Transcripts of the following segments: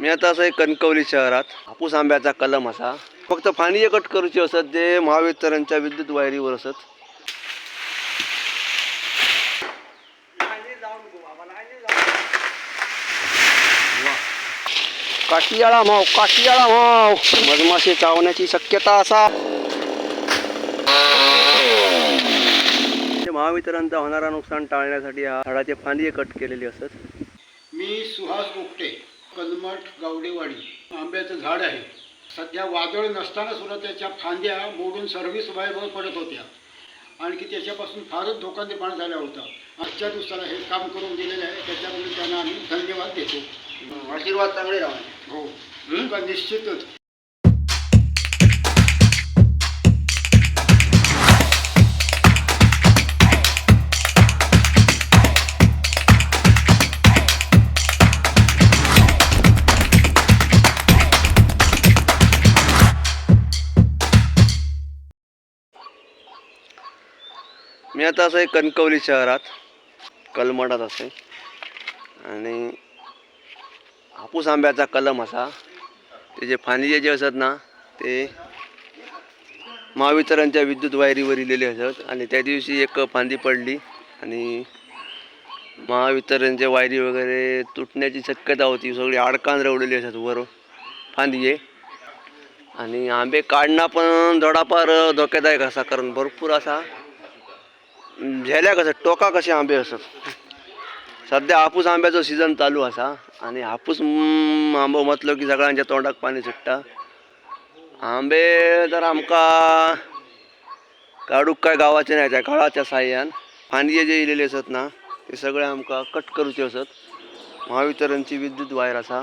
मी आता असं आहे कणकवली शहरात. हापूस आंब्याचा कलम असा. फक्त फाणी कट करूची असत जे महावितरणच्या विद्युत वायरीवर असत. काठियाळा माव काठियाळा माव. मधमाशी चावण्याची शक्यता असा. महावितरणचा होणारा नुकसान टाळण्यासाठी हा झाडाचे फांदी कट केलेली असत. मी सुहास गोपटे कलमठ गावडेवाडी. आंब्याचं झाड आहे. सध्या वादळ नसताना सुद्धा त्याच्या फांद्या मोडून सर्व्हिस बाहेर पडत होत्या. आणखी त्याच्यापासून फारच धोका निर्माण झाला होता. आजच्या दिवसाला हे काम करून दिलेलं आहे. त्याच्याबद्दल त्यांना आम्ही धन्यवाद देतो. आशीर्वाद चांगले राहा. हो. का निश्चितच. पुण्यात आता असं आहे कणकवली शहरात कलमडात असे आणि हापूस आंब्याचा कलम असा. त्याचे फांदीचे जे असत ना ते महावितरणच्या विद्युत वायरीवर इलेले असत आणि त्या दिवशी एक फांदी पडली आणि महावितरणच्या वायरी वगैरे तुटण्याची शक्यता होती. सगळी आडकान रवलेली असत वर फांदीये आणि आंबे काढणं पण थोडाफार धोक्यादायक असा कारण भरपूर असा झेल्या कसं? टोका कसे आंबे असत सध्या हापूस आंब्याचो सीझन चालू असा. आणि हापूस आंबो म्हटलो की सगळ्यांच्या तोंडाक पाणी सुट्टा आंबे तर आमका काडूक काय गावाचे नाही त्या काळाच्या साह्यान. फांदये जे इलेले असत ना ते सगळे आमका कट करूचे असत. महावितरणची विद्युत वायर असा.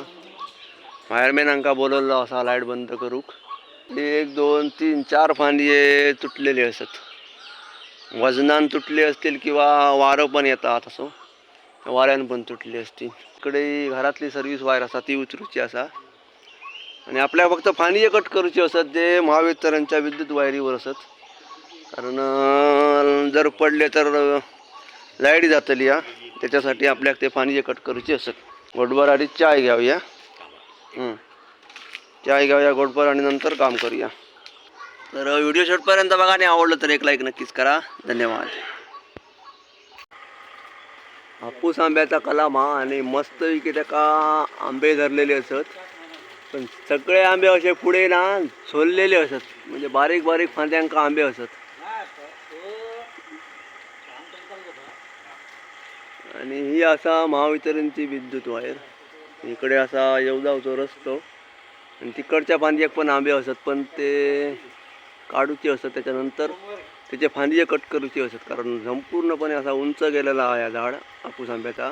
वायरमॅनांका बोलवलं असा लाइट बंद करूक. एक दोन तीन चार फांदये तुटलेले असत. वजनान तुटले असतील किंवा वारं पण येतात असो. वाऱ्यान पण तुटली असतील. इकडे घरातली सर्व्हिस वायर असा ती उचरूची असा. आणि आपल्याक फक्त फाणी कट करूची असत जे महावितरणच्या विद्युत वायरीवर असत. कारण जर पडले तर लाइट जातली या त्याच्यासाठी आपल्याक ते फाणी कट करूची असत. गोडभर आधी चाय घ्यावया चाय घ्यावया गोडभर आणि नंतर काम करूया. तर व्हिडिओ शेवटपर्यंत बघा आणि आवडलं तर एक लाईक नक्कीच करा. धन्यवाद. हापूस आंब्याचा कलाम हा आणि मस्त की त्याका आंबे धरलेले असत. पण सगळे आंबे असे पुढे ना सोललेले असत. म्हणजे बारीक बारीक फांद्यांका आंबे असत. आणि ही असा महावितरणची विद्युत वायर. इकडे असा येवदावचो रस्तो. आणि तिकडच्या फांद्याक पण आंबे असत पण ते काढूचे असत त्याच्यानंतर त्याचे फांदीचे कट करूचे असतात. कारण संपूर्णपणे असा उंच गेलेला आहे हा झाड हापूस आंब्याचा.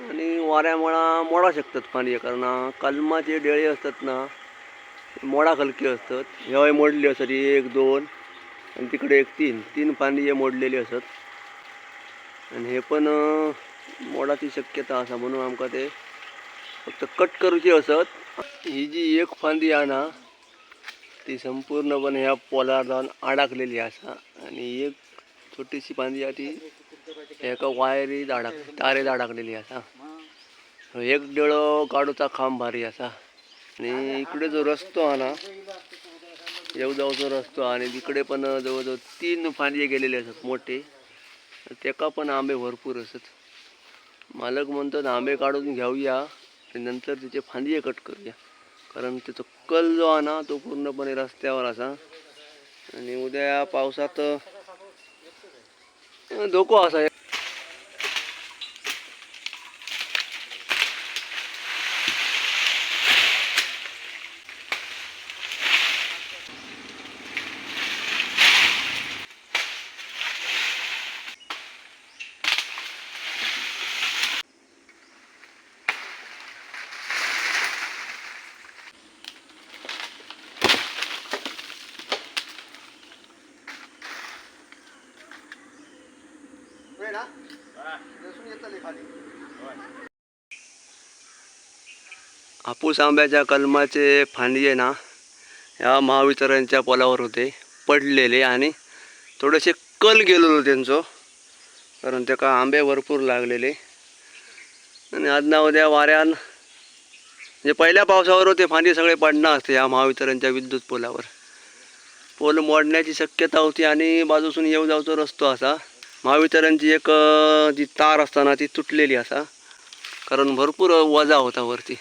आणि वाऱ्यामुळा मोडा शकतात फांदये कारण कलमाचे डेळे असतात ना मोडा खलकी असतात. हेवाय मोडले असतात एक दोन आणि तिकडे एक तीन. तीन फांदये मोडलेली असत आणि हे पण मोडाची शक्यता असा म्हणून आमका ते फक्त कट करूची असत. ही जी एक फांदी आहे ना ती संपूर्णपणे ह्या पोलार जाऊन अडकलेली असा. आणि एक छोटीशी फांदी आहे ती एका वायरीत अडक तारेत अडकलेली असा. एक डेळो काडूचा खांब भारी असा. आणि इकडे जो रस्तो हा ना येवजावचो रस्तो आणि तिकडे पण जवळजवळ तीन फांदे गेलेले असत मोठे. तेका पण आंबे भरपूर असत. मालक म्हणतात आंबे काढून घेऊया आणि नंतर तिचे फांदे कट करूया. कारण त्याचं कल जो आहे ना तो पूर्णपणे रस्त्यावर असा. आणि उद्या या पावसात धोको असा. हापूस आंब्याच्या कलमाचे फांदये ना ह्या महावितरणच्या पोलावर होते. पडलेले आणि थोडेसे कल गेलेलो त्यांचो. कारण त्याका आंबे भरपूर लागलेले. आणि आज ना उद्या वाऱ्यान म्हणजे पहिल्या पावसावर ते फांदी सगळे पडणार असते या महावितरणच्या विद्युत पोलावर. पोल मोडण्याची शक्यता होती आणि बाजूसून येऊ जाऊचा रस्तो असा. महावितरणची एक जी तार असताना ती तुटलेली असा. कारण भरपूर वजा होता वरती.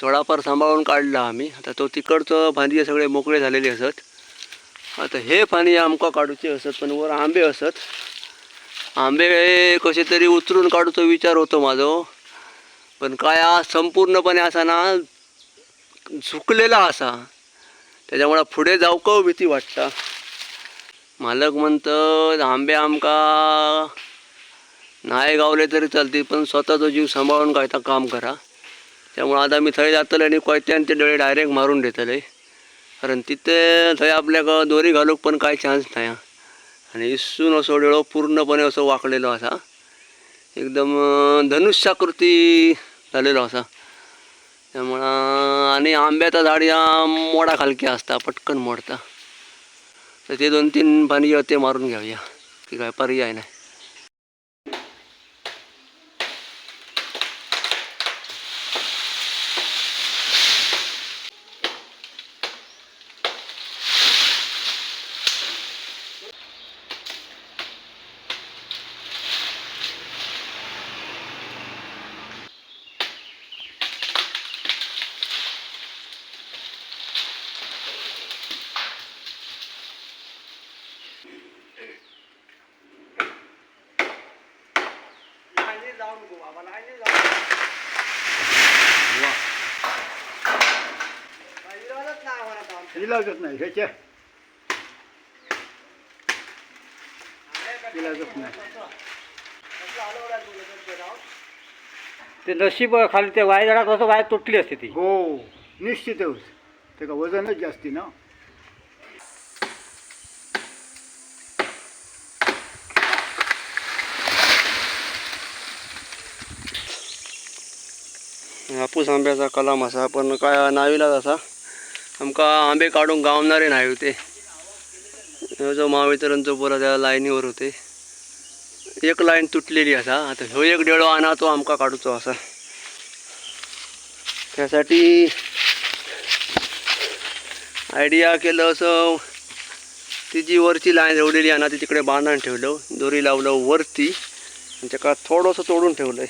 थोडाफार सांभाळून काढला आम्ही. आता तो तिकडचं फांदी सगळे मोकळे झालेले असत. आता हे फांदी आमका काढूचे असत पण वर आंबे असत. आंबे कसे तरी उतरून काढूचो विचार होतो माझो. पण काय आज संपूर्णपणे असा ना झुकलेला असा. त्याच्यामुळं पुढे जाऊक भीती वाटता. मालक म्हणतं आंबे आमका. नाही गावले तरी चालते पण स्वतःचा जीव सांभाळून काय काम करा. त्यामुळं आता मी थंय जातले आणि कोयत्यान ते डोळे डायरेक्ट मारून देतले कारण तिथे थंय आपल्याक दोरी घालूक पण काय चान्स नाही. आणि इसून असो डोळो पूर्णपणे असो वाकलेलो असा. एकदम धनुष्याकृती झालेलो असा. त्यामुळं आणि आंब्याचा झाड या मोडा खालकी असता पटकन मोडता. तर ते दोन तीन पाणी ते मारून घ्यावया की काय पर्याय नाही. इलाजच नाही ह्याच्या. नाही. ते नशीब खाली ते वाय झाडात असं वाय तुटली असते ती. हो निश्चितच. त्याचं वजनच जास्ती ना. हापूस आंब्याचा कलाम असा पण काय नावीलाच असा. आमका आंबे काढून गावणारे नाही होते. जो महावितरणचो पुरा त्या लाईनीवर होते. एक लाईन तुटलेली असा आता ह्यो एक डेळो आणा तो आमका काढूचो असा. त्यासाठी आयडिया केलं असं ती जी वरची लाईन एवढेली आहे ना ती तिकडे बांधून ठेवलं. दोरी लावलं वरती. आणि त्याका थोडंसं तोडून ठेवलंय.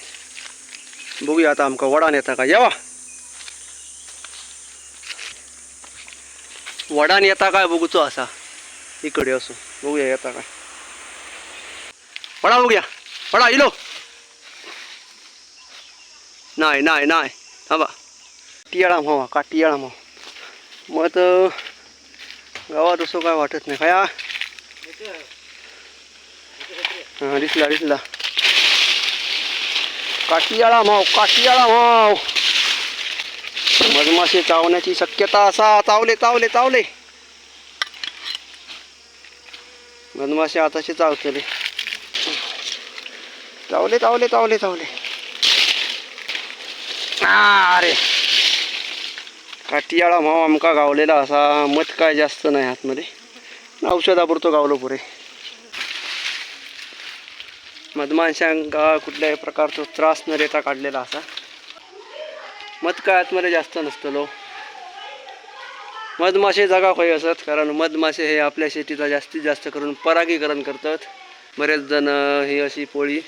बघूया आता आमका वडान येता का येवा. वडान येता काय बघूचो असा. इकडे असो. बघूया येता काय. वडा बघूया. वडा इलो. नाही नाही नाही. थांबा. टियाळा मावा का टियाळा मावा. मग तर गावात असं काय वाटत नाही. काय हां? दिसला दिसला. काटियाळा माव काटियाळा माव. मधमाशी चावण्याची शक्यता असा. चावले चावले चावले. मधमाशी आताशी चावतले. चावले चावले चावले चावले. अरे. काटियाळा भाव आमका गावलेला असा. मत काय जास्त नाही आतमध्ये. औषधापुरतो गावलो पुरे. मधमाशांका कुठल्याही प्रकारचा त्रास न देता काढलेला असा. मध काय आतमध्ये जास्त नसतलो. मधमाशे जागा खोय असत कारण मधमाशे हे आपल्या शेतीचा जास्तीत जास्त करून परागीकरण करतात. बरेच जण ही अशी पोळी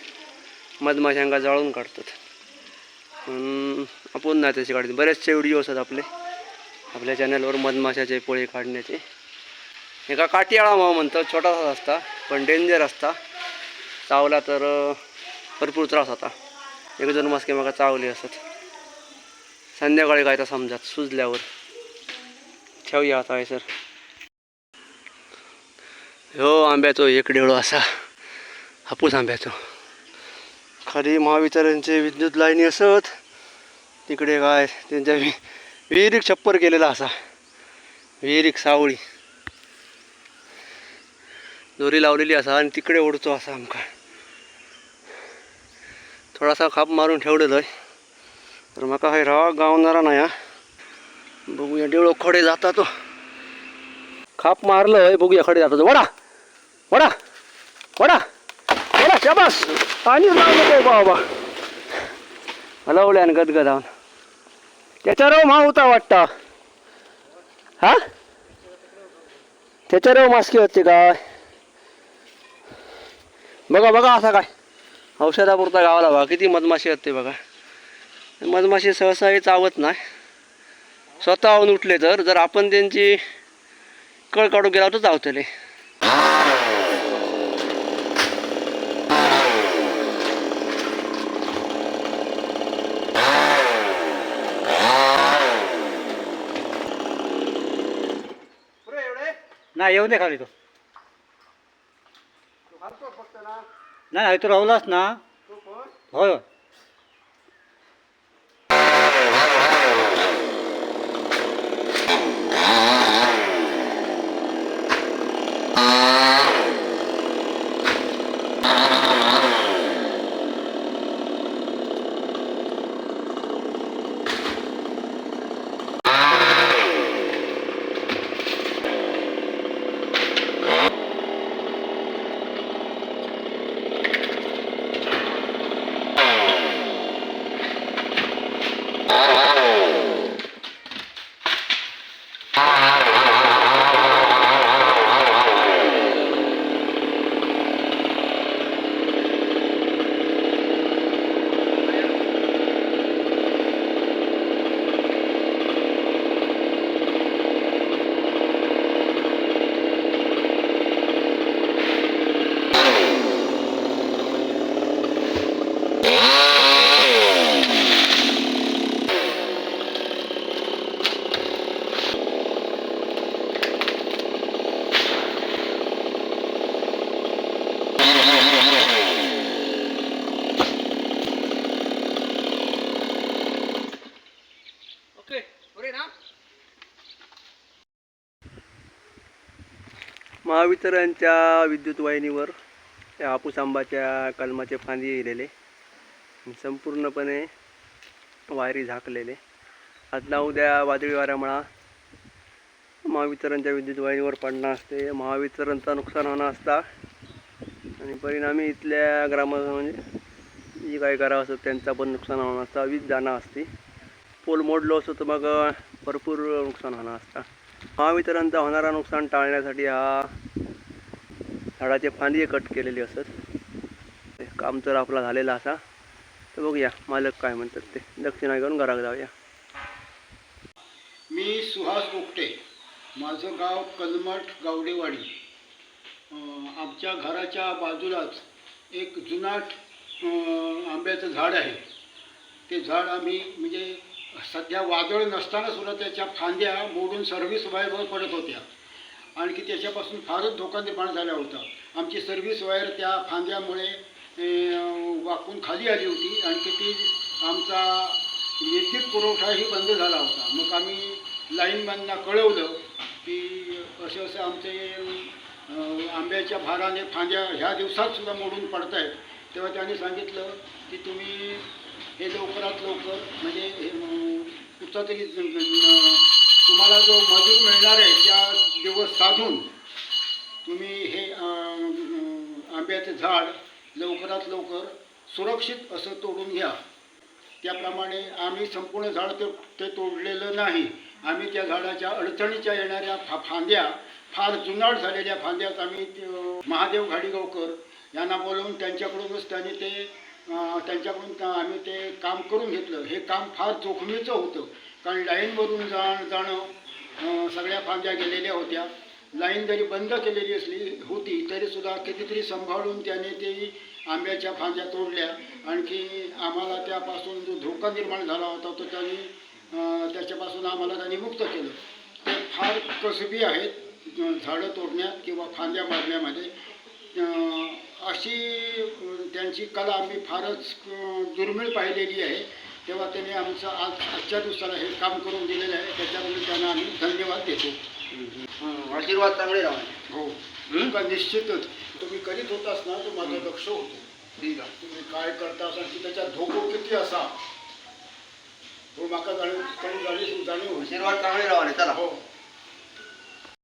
मधमाशांका जाळून काढतात. आपण ना त्याची काढतो. बरेचसे व्हिडिओ असतात आपले. आपल्या चॅनलवर मधमाशाचे पोळी काढण्याचे. एका काटियाळा माव म्हणतात छोटासा असता पण डेंजर असता चावला तर भरपूर त्रास होता. एक दोन मास्के म्हाका चावले असत. संध्याकाळी काय तर समजात सुजल्यावर. ठेवूया आता सर. ह्यो आंब्याचो एक डेळो असा. हापूस आंब्याचो. खाली महावितरणचे विद्युत लाईनी असत. तिकडे काय त्यांच्या वि विहिरीक छप्पर केलेला असा. विहिरीक सावळी. दोरी लावलेली असा आणि तिकडे ओढतो असा आमका. थोडासा खाप मारून ठेवलेलो आहे. तर म्हाका हे राव गावणारा नाही हा. बघूया डेवळो खडे जाता तो खाप मारलं आहे बघूया खडे जाता तो वडा! वडा! वडा! वडा शाबास! पाणीच मारलं काय बाबा. हलवल्यान गदगदावन. त्याच्यावर मा होता वाटता. हा? त्याच्यावर मास्की होते काय बघा बघा असा काय. औषधापुरता गावाला बघा किती मधमाशी होते बघा. मधमाशी सहसा हे चावत नाही. स्वतःहून उठले तर जर आपण त्यांची कळ काढून गेला तर चावतले नाही येऊन दे खाली तो. नाही नाही तो राहुलाच ना? होय. Uh... -huh. महावितरणच्या विद्युत वाहिनीवर त्या हापूस आंबाच्या कलमाचे फांदी येलेले संपूर्णपणे वायरी झाकलेले. आजला उद्या वादळी वाऱ्यामुळा महावितरणच्या विद्युत वाहिनीवर पडणं असते. महावितरणचं नुकसान होणं असता आणि परिणामी इथल्या ग्राम म्हणजे जी काही घरं असतात त्यांचा पण नुकसान होणं असतं. वीज जाणं असते. पोल मोडलो असतो तर मग भरपूर नुकसान होणार असतं. महावितरणचा होणारा नुकसान टाळण्यासाठी हा झाडाचे फांदी कट केलेली असत. काम तर आपला झालेला असा. तर बघूया मालक काय म्हणतात ते. दक्षिणा घेऊन घरात जाऊया. मी सुहास ओकटे माझं गाव कलमठ गावडेवाडी. आमच्या घराच्या बाजूलाच एक जुनाट अं, आंब्याचं झाड आहे. ते झाड आम्ही म्हणजे सध्या वादळ नसताना सुद्धा त्याच्या फांद्या मोडून सर्व्हिस वायरवर पडत होत्या. आणखी त्याच्यापासून फारच धोका निर्माण झाला होता आमची सर्व्हिस वायर त्या फांद्यामुळे वाकून खाली आली होती. आणखी ती आमचा विद्युत पुरवठाही बंद झाला होता. मग आम्ही लाईनमॅनना कळवलं की असे असे आमचे आंब्याच्या भाराने फांद्या ह्या दिवसात सुद्धा मोडून पडत आहेत तेव्हा त्यांनी सांगितलं की तुम्ही हे लवकरात लवकर म्हणजे हे, कुठचा तरी तुम्हाला जो मजूर मिळणार आहे त्या दिवस साधून तुम्ही हे आंब्याचं झाड लवकरात लवकर सुरक्षित असं तोडून घ्या. त्याप्रमाणे आम्ही संपूर्ण झाड ते ते तोडलेलं नाही. आम्ही त्या झाडाच्या अडचणीच्या येणाऱ्या फा फांद्या फार जुनाट झालेल्या फांद्यात आम्ही महादेव घाडीगावकर यांना बोलवून त्यांच्याकडूनच त्यांनी ते त्यांच्याकडून आम्ही ते काम करून घेतलं. हे काम फार जोखमीचं होतं. कारण लाईनवरून जा जाणं सगळ्या फांद्या गेलेल्या होत्या. लाईन जरी बंद केलेली असली होती तरीसुद्धा कितीतरी सांभाळून त्याने ते आंब्याच्या फांद्या तोडल्या. आणखी आम्हाला त्यापासून जो धोका निर्माण झाला होता तो त्यांनी त्याच्यापासून आम्हाला त्यांनी मुक्त केलं. ते फार कसबी आहेत झाडं तोडण्यात किंवा फांद्या मारण्यामध्ये. अशी त्यांची कला आम्ही फारच दुर्मिळ पाहिलेली आहे. तेव्हा त्यांनी आमचं आज आजच्या दिवसाला हे काम करून दिलेलं आहे. त्याच्याबद्दल त्यांना आम्ही धन्यवाद देतो. आशीर्वाद चांगले राहा हो. का निश्चितच. तुम्ही करीत होतास ना तो माझं लक्ष होतं. तुम्ही काय करतास आणि त्याच्यात धोको किती असा हो माका जाणीव जाणीव आशीर्वाद चांगले राहा चला. हो.